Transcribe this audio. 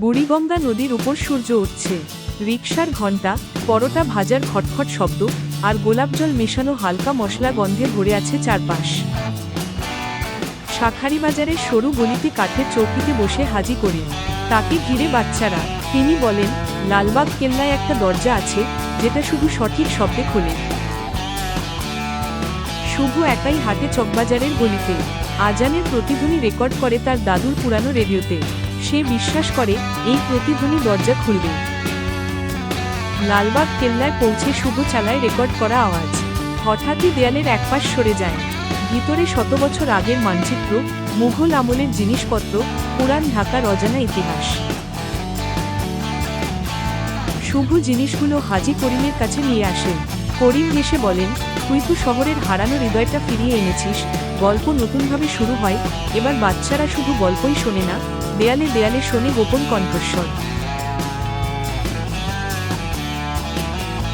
বুড়িগঙ্গা নদীর উপর সূর্য উঠছে। রিকশার ঘণ্টা, পরোটা ভাজার খটখট শব্দ আর গোলাপ জল মেশানো হালকা মশলা গন্ধে ভরে আছে চারপাশ। শাখারি বাজারের সরু গলিতে কাঠের চৌকিতে বসে হাজি করেন তাকে ঘিরে বাচ্চারা। তিনি বলেন, লালবাগ কেল্লায় একটা দরজা আছে, যেটা শুধু সঠিক শব্দে খোলে। শুভ একাই হাটে চকবাজারের গলিতে। আজানের প্রতিধ্বনি রেকর্ড করে তার দাদুর পুরানো রেডিওতে। সে বিশ্বাস করে, এই প্রতিধ্বনি দরজা খুলবে। লালবাগ কেল্লায় পৌঁছে শুভ চালায় রেকর্ড করা আওয়াজ। হঠাৎই দেয়ালের একপাশ সরে যায়। ভিতরে শত বছর আগের মানচিত্র, মুঘল আমলের জিনিসপত্র পুরান ঢাকার অজানা ইতিহাস। শুভ জিনিসগুলো হাজি করিমের কাছে নিয়ে আসেন করিম হেসে বলেন, তুই তো শহরের হারানো হৃদয়টা ফিরিয়ে এনেছিস। গল্প নতুনভাবে শুরু হয়, এবার বাচ্চারা শুধু গল্পই শোনে না, দেয়ালে দেয়ালে শোনে গোপন কণ্ঠস্বর।